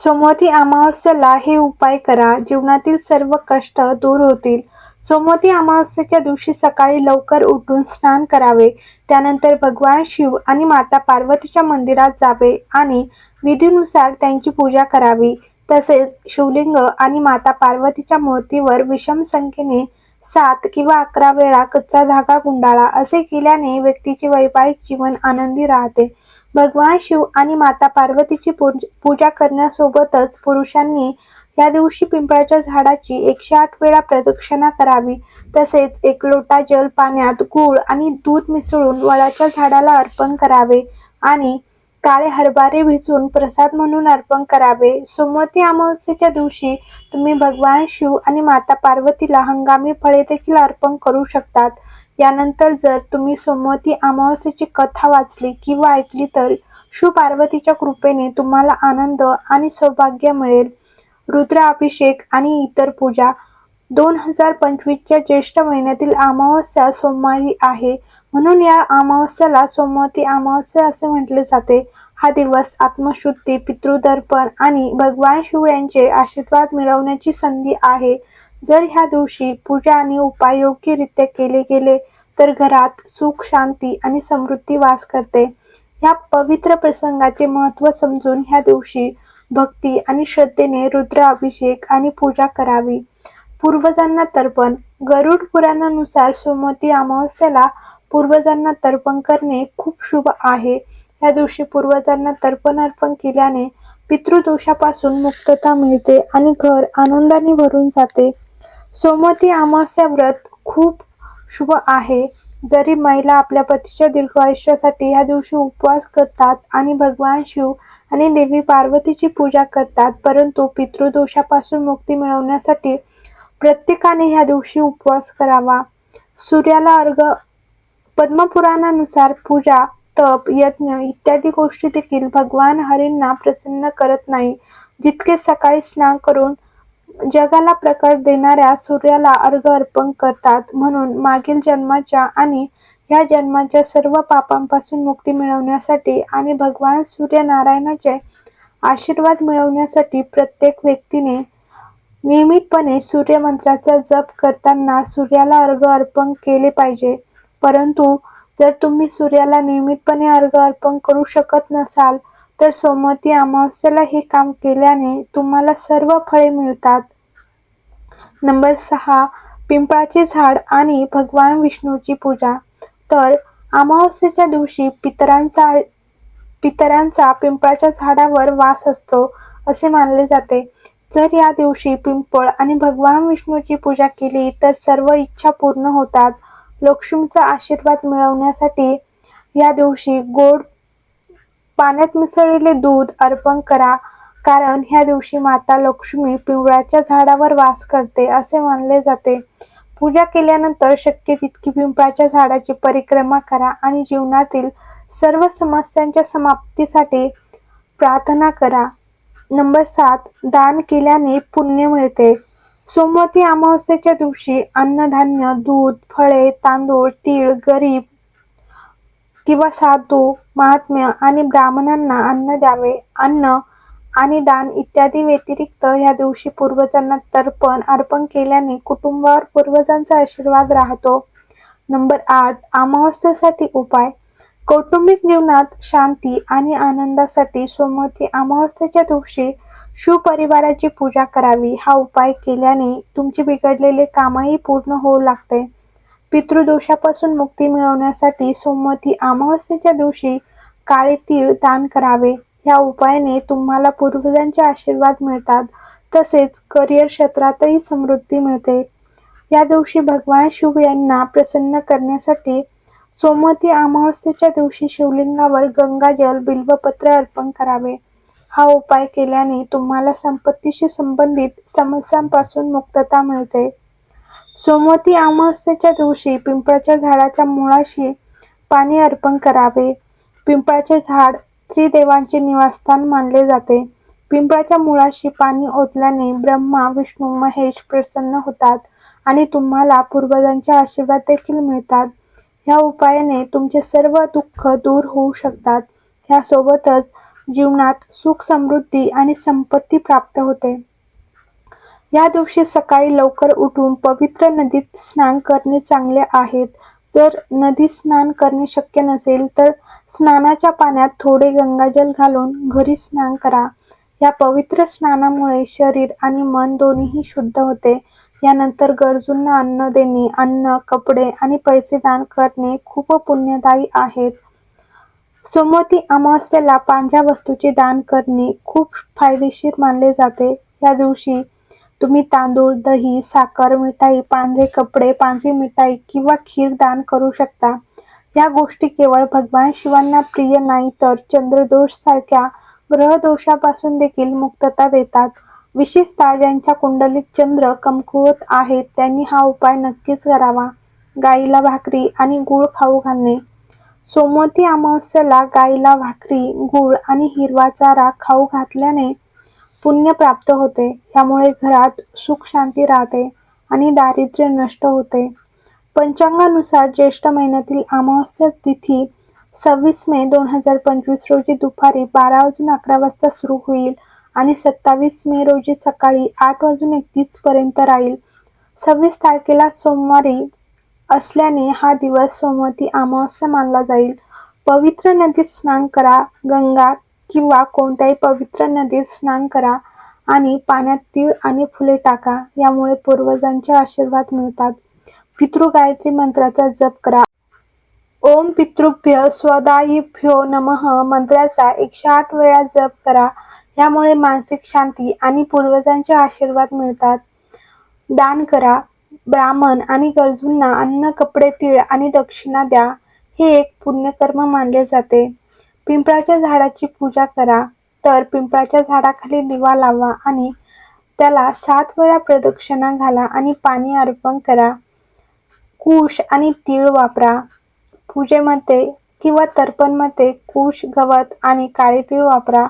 सोमवती अमावस्येला हे उपाय करा. जीवनातील सर्व कष्ट दूर होतील. सोमवती अमावस्येच्या दिवशी सकाळी लवकर उठून स्नान करावे. त्यानंतर भगवान शिव आणि माता पार्वतीच्या मंदिरात जावे आणि विधीनुसार त्यांची पूजा करावी. तसेच शिवलिंग आणि माता पार्वतीच्या मूर्तीवर विषम संख्येने सात किंवा अकरा वेळा कच्चा धागा गुंडाळा असे केल्याने व्यक्तीचे वैवाहिक जीवन आनंदी राहते. भगवान शिव आणि माता पार्वतीची पूज- पूजा करण्यासोबतच पुरुषांनी या दिवशी पिंपळाच्या झाडाची एकशे आठ वेळा प्रदक्षिणा करावी. तसेच एक लोटा जल पाण्यात गूळ आणि दूध मिसळून वडाच्या झाडाला अर्पण करावे आणि काळे हरभरे भिजून प्रसाद म्हणून अर्पण करावे. सोमवती अमावस्येच्या दिवशी तुम्ही भगवान शिव आणि माता पार्वतीला हंगामी फळे देखील अर्पण करू शकतात. यानंतर जर तुम्ही सोमवती अमावस्येची कथा वाचली किंवा ऐकली तर शिव पार्वतीच्या कृपेने तुम्हाला आनंद आणि सौभाग्य मिळेल. रुद्राभिषेक आणि इतर पूजा. दोन हजार पंचवीसच्या ज्येष्ठ महिन्यातील अमावस्या सोमवारी आहे. म्हणून या अमावस्याला सोमवती अमावस्या असे म्हटले जाते. हा दिवस आत्मशुद्धी पितृदर्पण आणि भगवान शिव यांचे आशीर्वाद मिळवण्याची संधी आहे. जर ह्या दिवशी पूजा आणि उपाय योग्यरित्या केले गेले तर घरात सुख शांती आणि समृद्धी वास करते. ह्या पवित्र प्रसंगाचे महत्त्व समजून ह्या दिवशी भक्ती आणि श्रद्धेने रुद्र अभिषेक आणि पूजा करावी. पूर्वजांना तर्पण गरुड पुराणानुसार सोमवती अमावस्याला पूर्वजांना तर्पण करणे खूप शुभ आहे. या दिवशी पूर्वजांना तर्पण अर्पण केल्याने पितृदोषापासून मुक्तता मिळते आणि घर आनंदाने भरून जाते. सोमवती अमावस्या व्रत खूप शुभ आहे. जरी महिला आपल्या पतीच्या दीर्घायुष्यासाठी ह्या दिवशी उपवास करतात आणि भगवान शिव आणि देवी पार्वतीची पूजा करतात परंतु पितृदोषापासून मुक्ती मिळवण्यासाठी प्रत्येकाने ह्या दिवशी उपवास करावा. सूर्याला अर्घ पद्मपुराणानुसार पूजा तप यज्ञ इत्यादी गोष्टी देखील भगवान हरींना प्रसन्न करत नाही. जितके सकाळी स्नान करून जगाला प्रकाश देणाऱ्या सूर्याला अर्घ अर्पण करतात. म्हणून मागील जन्माच्या आणि या जन्माच्या सर्व पापांपासून मुक्ती मिळवण्यासाठी आणि भगवान सूर्यनारायणाचे आशीर्वाद मिळवण्यासाठी प्रत्येक व्यक्तीने नियमितपणे सूर्यमंत्राचा जप करताना सूर्याला अर्घ अर्पण केले पाहिजे. परंतु जर तुम्ही सूर्याला नियमितपणे अर्घ अर्पण करू शकत नसाल तर सोमवती अमावस्येला हे काम केल्याने तुम्हाला सर्व फळे मिळतात. नंबर सहा पिंपळाचे झाड आणि भगवान विष्णूची पूजा. तर अमावस्येच्या दिवशी पितरांचा पितरांचा पिंपळाच्या झाडावर वास असतो असे मानले जाते. जर या दिवशी पिंपळ आणि भगवान विष्णूची पूजा केली तर सर्व इच्छा पूर्ण होतात. लक्ष्मीचा आशीर्वाद मिळवण्यासाठी या दिवशी गोड पाण्यात मिसळलेले दूध अर्पण करा. कारण ह्या दिवशी माता लक्ष्मी पिंपळाच्या झाडावर वास करते असे मानले जाते. पूजा केल्यानंतर शक्य तितकी पिंपळाच्या झाडाची परिक्रमा करा आणि जीवनातील सर्व समस्यांच्या समाप्तीसाठी प्रार्थना करा. नंबर सात दान केल्याने पुण्य मिळते. सोमवती अमावस्येच्या दिवशी अन्नधान्य दूध फळे तांदूळ तीळ गरीब किंवा साधू महात्म्य आणि ब्राह्मणांना अन्न द्यावे. अन्न आणि दान इत्यादी व्यतिरिक्त ह्या दिवशी पूर्वजांना तर्पण अर्पण केल्याने कुटुंबावर पूर्वजांचा आशीर्वाद राहतो. नंबर आठ अमावस्येसाठी उपाय. कौटुंबिक जीवनात शांती आणि आनंदासाठी सोमवती अमावस्येच्या दिवशी शिवपरिवाराची पूजा करावी. हा उपाय केल्याने तुमचे बिघडलेले कामही पूर्ण होऊ लागते. पितृदोषापासून मुक्ती मिळवण्यासाठी सोमवती अमावस्येच्या दिवशी काळे तीळ दान करावे. ह्या उपायाने तुम्हाला पूर्वजांचे आशीर्वाद मिळतात. तसेच करिअर क्षेत्रातही समृद्धी मिळते. या दिवशी भगवान शिव यांना प्रसन्न करण्यासाठी सोमवती अमावस्येच्या दिवशी शिवलिंगावर गंगाजल बिल्वपत्र अर्पण करावे. हा उपाय केल्याने तुम्हाला संपत्तीशी संबंधित समस्यांपासून मुक्तता मिळते. सोमवती अमावस्येच्या दिवशी पिंपळाच्या झाडाच्या मुळाशी पाणी अर्पण करावे. पिंपळाचे झाड त्रिदेवांचे निवासस्थान मानले जाते. पिंपळाच्या मुळाशी पाणी ओतल्याने ब्रह्मा विष्णू महेश प्रसन्न होतात आणि तुम्हाला पूर्वजांचे आशीर्वाद देखील मिळतात. ह्या उपायाने तुमचे सर्व दुःख दूर होऊ शकतात. ह्यासोबतच जीवनात सुख समृद्धी आणि संपत्ती प्राप्त होते. या दिवशी सकाळी लवकर उठून पवित्र नदीत स्नान करणे चांगले आहेत. जर नदीत स्नान करणे शक्य नसेल तर स्नानाच्या पाण्यात थोडे गंगाजल घालून घरी स्नान करा. या पवित्र स्नानामुळे शरीर आणि मन दोन्हीही शुद्ध होते. यानंतर गरजूंना अन्न देणे अन्न कपडे आणि पैसे दान करणे खूप पुण्यदायी आहेत. सोमवती अमावस्येला पांढऱ्या वस्तूचे दान करणे खूप फायदेशीर मानले जाते. या दिवशी तुम्ही तांदूळ दही साखर मिठाई पांढरे कपडे पांढरी मिठाई किंवा खीर दान करू शकता. या गोष्टी केवळ भगवान शिवांना प्रिय नाही तर चंद्रदोष सारख्या ग्रहदोषापासून देखील मुक्तता देतात. विशेषतः ज्यांच्या कुंडलीत चंद्र कमकुवत आहेत त्यांनी हा उपाय नक्कीच करावा. गाईला भाकरी आणि गूळ खाऊ घालणे. सोमवती अमावस्येला गाईला भाकरी गूळ आणि हिरवा चारा खाऊ घातल्याने पुण्य प्राप्त होते. यामुळे घरात सुख शांती राहते आणि दारिद्र्य नष्ट होते. पंचांगानुसार ज्येष्ठ महिन्यातील अमावस्या तिथी सव्वीस मे दोन हजार पंचवीस रोजी दुपारी बारा वाजून अकरा वाजता सुरू होईल आणि सत्तावीस मे रोजी सकाळी आठ वाजून एकतीस पर्यंत राहील. सव्वीस तारखेला सोमवारी असल्याने हा दिवस सोमवती अमावस्या मानला जाईल. पवित्र नदीत स्नान करा गंगा किंवा कोणत्याही पवित्र नदीत स्नान करा आणि पाण्यात तीळ आणि फुले टाका. यामुळे पूर्वजांचे आशीर्वाद मिळतात. पितृ गायत्री मंत्राचा जप करा. ओम पितृभ्य स्वदायिभ्यो नमः. मंत्राचा एकशे आठ वेळा जप करा. यामुळे मानसिक शांती आणि पूर्वजांचे आशीर्वाद मिळतात. दान करा. ब्राह्मण आणि गरजूंना अन्न कपडे तीळ आणि दक्षिणा द्या. हे एक पुण्यकर्म मानले जाते. पिंपळाच्या झाडाची पूजा करा. तर पिंपळाच्या झाडाखाली दिवा लावा आणि त्याला सात वेळा प्रदक्षिणा घाला आणि पाणी अर्पण करा. कुश आणि तीळ वापरा. पूजेमध्ये किंवा तर्पणमध्ये कुश गवत आणि काळे तीळ वापरा.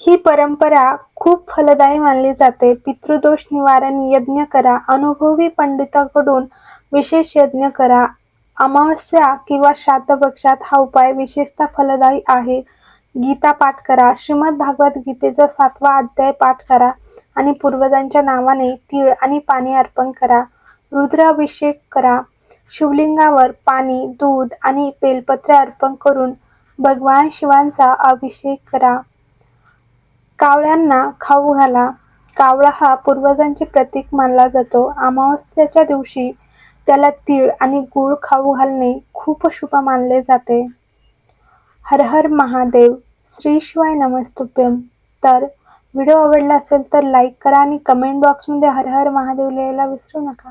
ही परंपरा खूप फलदायी मानली जाते. पितृदोष निवारण यज्ञ करा. अनुभवी पंडिताकडून विशेष यज्ञ करा. अमावस्या किंवा श्राद्ध पक्षात हा उपाय विशेषतः फलदायी आहे. गीता पाठ करा. श्रीमद भागवत गीतेचा सातवा अध्याय पाठ करा आणि पूर्वजांच्या नावाने तीळ आणि पाणी अर्पण करा. रुद्राभिषेक करा. शिवलिंगावर पाणी दूध आणि बेलपत्र अर्पण करून भगवान शिवांचा अभिषेक करा. कावळ्यांना खाऊ घाला. कावळा हा पूर्वजांचे प्रतीक मानला जातो. अमावस्याच्या दिवशी त्याला तीळ आणि गूळ खाऊ घालणे खूप शुभ मानले जाते. हर हर महादेव श्री शिवाय नमस्तुभ्यम तर व्हिडिओ आवडला असेल तर लाईक करा आणि कमेंट बॉक्समध्ये हर हर महादेव लिहायला विसरू नका.